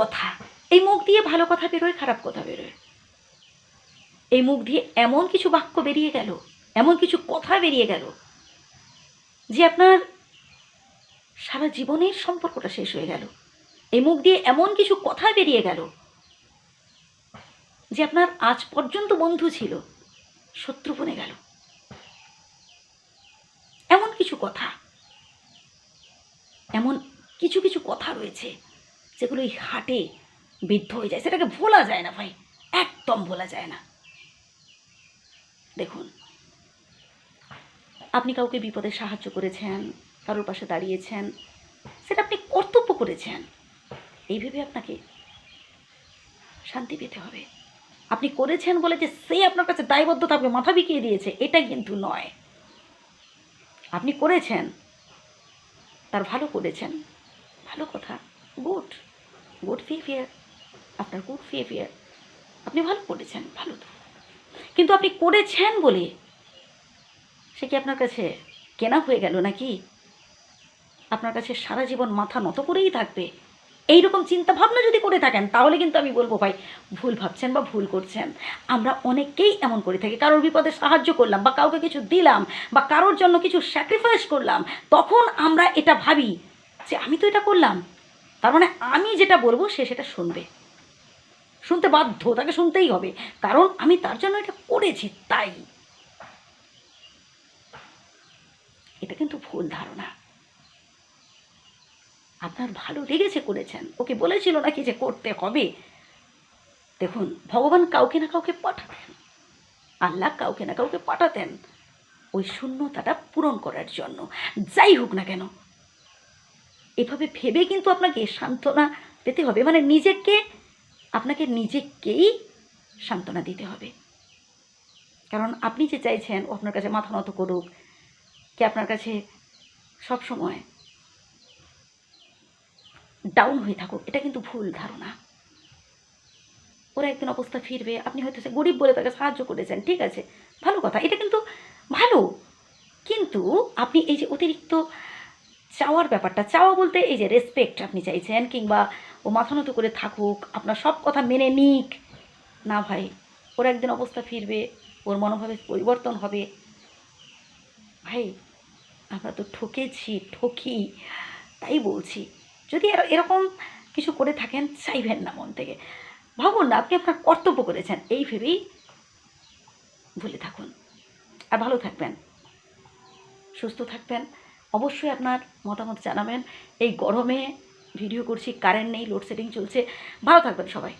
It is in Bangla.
কথা। এই মুখ দিয়ে ভালো কথা বেরোয়, খারাপ কথা বেরোয়। এই মুখ দিয়ে এমন কিছু বাক্য বেরিয়ে গেল, এমন কিছু কথা বেরিয়ে গেল, যে আপনার সারা জীবনের সম্পর্কটা শেষ হয়ে গেল। এই মুখ দিয়ে এমন কিছু কথা বেরিয়ে গেল, যে আপনার আজ পর্যন্ত বন্ধু ছিল, শত্রু বনে গেল। এমন কিছু কথা, এমন কিছু কিছু কথা রয়েছে যেগুলো এই হাটে বিদ্ধ হয়ে যায়, সেটাকে ভোলা যায় না ভাই, একদম ভোলা যায় না। দেখুন, আপনি কাউকে বিপদে সাহায্য করেছেন, কারোর পাশে দাঁড়িয়েছেন, সেটা আপনি কর্তব্য করেছেন, এই ভেবে আপনাকে শান্তি পেতে হবে। আপনি করেছেন বলে যে সে আপনার কাছে দায়বদ্ধ থাকবে মাথা বিকিয়ে দিয়েছে, এটা কিন্তু নয়। আপনি করেছেন, তার ভালো করেছেন, ভালো কথা, গুড। গুড বিহেভিয়ার আপনার গুড বিহেভিয়ার আপনি ভালো করেছেন, ভালো তো। কিন্তু আপনি করেছেন বলে সে কি আপনার কাছে কেনা হয়ে গেল নাকি? আপনার কাছে সারা জীবন মাথা নত করেই থাকবে। এই রকম চিন্তা ভাবনা যদি করে থাকেন, তাহলে কিন্তু আমি বলব, ভাই, ভুল ভাবছেন বা ভুল করছেন। আমরা অনেকেই এমন করে থাকি। কারোর বিপদে সাহায্য করলাম বা কাউকে কিছু দিলাম বা কারোর জন্য কিছু স্যাক্রিফাইস করলাম, তখন আমরা এটা ভাবি যে, আমি তো এটা করলাম। তার মানে আমি যেটা বলব সে সেটা শুনবে। শুনতে বাধ্য, তাকে শুনতেই হবে। কারণ আমি তার জন্য এটা করেছি, তাই। এটা কিন্তু ভুল ধারণা। আপনার ভালো লেগেছে করেছেন। ওকে বলেছিল নাকি যে করতে হবে। দেখুন, ভগবান কাউকে না কাউকে পাঠাতেন। আল্লাহ কাউকে না কাউকে পাঠাতেন। ওই শূন্যতাটা পূরণ করার জন্য। যাই হোক না কেন এভাবে ভেবে কিন্তু আপনাকে সান্ত্বনা পেতে হবে। মানে নিজেকে, আপনাকে নিজেকেই সান্ত্বনা দিতে হবে। কারণ আপনি যে চাইছেন ও আপনার কাছে মাথা নত করুক, কি আপনার কাছে সব সময় ডাউন হয়ে থাকুক, এটা কিন্তু ভুল ধারণা। ওরা একদিন অবস্থা ফিরবে, আপনি হয়তো সে গরিব বলে তাকে সাহায্য করেছেন, ঠিক আছে, ভালো কথা, এটা কিন্তু ভালো। কিন্তু আপনি এই যে অতিরিক্ত চাওয়ার ব্যাপারটা, চাওয়া বলতে এই যে রেসপেক্ট আপনি চাইছেন কিংবা ও মাথা নত করে থাকুক, আপনার সব কথা মেনে নিক। না ভাই, ওর একদিন অবস্থা ফিরবে, ওর মনোভাবে পরিবর্তন হবে। ভাই, আমরা তো ঠকেছি, ঠকি, তাই বলছি। যদি এর- এরকম কিছু করে থাকেন, চাইবেন না মন থেকে। ভাবুন না, আপনি আপনার কর্তব্য করেছেন, এই ভেবেই ভুলে থাকুন। আর ভালো থাকবেন, সুস্থ থাকবেন। অবশ্যই আপনার মতামত জানাবেন। এই গরমে ভিডিও করছি কারেন্ট নেই লোডশেডিং চলছে। ভালো থাকবেন সবাই।